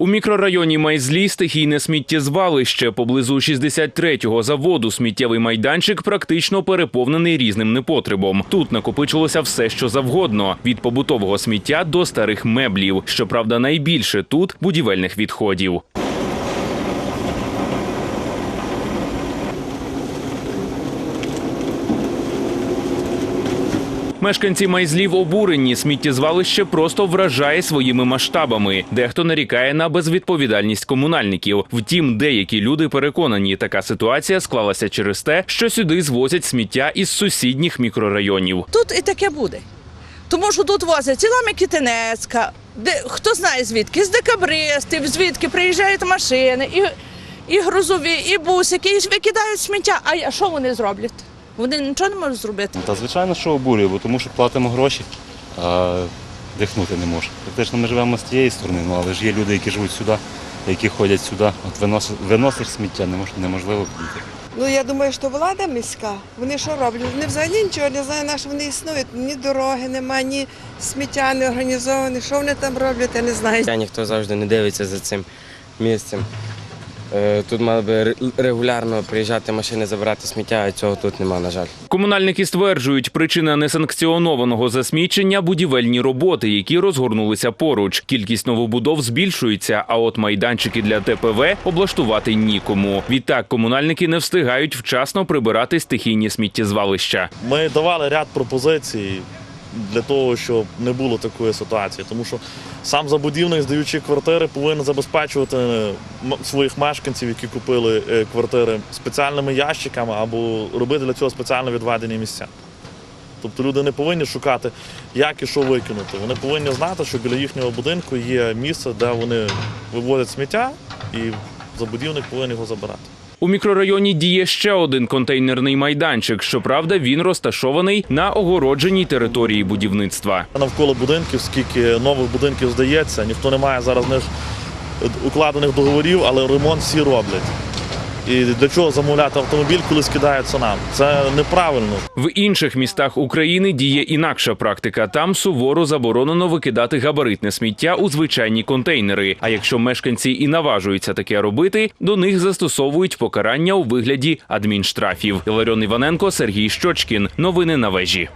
У мікрорайоні Майзлі стихійне сміттєзвалище поблизу 63-го заводу сміттєвий майданчик практично переповнений різним непотребом. Тут накопичилося все, що завгодно від побутового сміття до старих меблів. Щоправда, найбільше тут будівельних відходів. Мешканці майзлів обурені. Сміттєзвалище просто вражає своїми масштабами. Дехто нарікає на безвідповідальність комунальників. Втім, деякі люди переконані, така ситуація склалася через те, що сюди звозять сміття із сусідніх мікрорайонів. Тут і таке буде. Тому що тут возять і Ламикітинецька, де хто знає звідки, з декабристів, звідки приїжджають машини, і, і грузові, і бусики, і викидають сміття. А що вони зроблять? Вони нічого не можуть зробити. Та звичайно, що обурює, бо тому що платимо гроші, а дихнути не можемо. Фактично ми живемо з тієї сторони, ну але ж є люди, які живуть сюди, які ходять сюди. От виносиш, виносиш сміття, не мож- неможливо підійти. Ну я думаю, що влада міська. Вони що роблять? Вони взагалі нічого не знають, на що вони існують. Ні дороги немає, ні сміття не організоване. Що вони там роблять, я не знаю. Я ніхто завжди не дивиться за цим місцем. Е, Тут мали би регулярно приїжджати машини забирати сміття, а цього тут нема, на жаль. Комунальники стверджують, причина несанкціонованого засмічення будівельні роботи, які розгорнулися поруч. Кількість новобудов збільшується, а от майданчики для ТПВ облаштувати нікому. Відтак комунальники не встигають вчасно прибирати стихійні сміттєзвалища. Ми давали ряд пропозицій для того, щоб не було такої ситуації, тому що сам забудівник, здаючи квартири, повинен забезпечувати своїх мешканців, які купили е, квартири, спеціальними ящиками або робити для цього спеціально відведені місця. Тобто люди не повинні шукати, як і що викинути. Вони повинні знати, що біля їхнього будинку є місце, де вони вивозять сміття, і забудівник повинен його забирати. У мікрорайоні діє ще один контейнерний майданчик. Щоправда, він розташований на огородженій території будівництва. Навколо будинків, скільки нових будинків здається, ніхто не має зараз них укладених договорів, але ремонт всі роблять. І для чого замовляти автомобіль, коли скидаються нам? Це неправильно. В інших містах України діє інакша практика. Там суворо заборонено викидати габаритне сміття у звичайні контейнери. А якщо мешканці і наважуються таке робити, до них застосовують покарання у вигляді адмінштрафів. Іларіон Іваненко, Сергій Щочкін. Новини на вежі.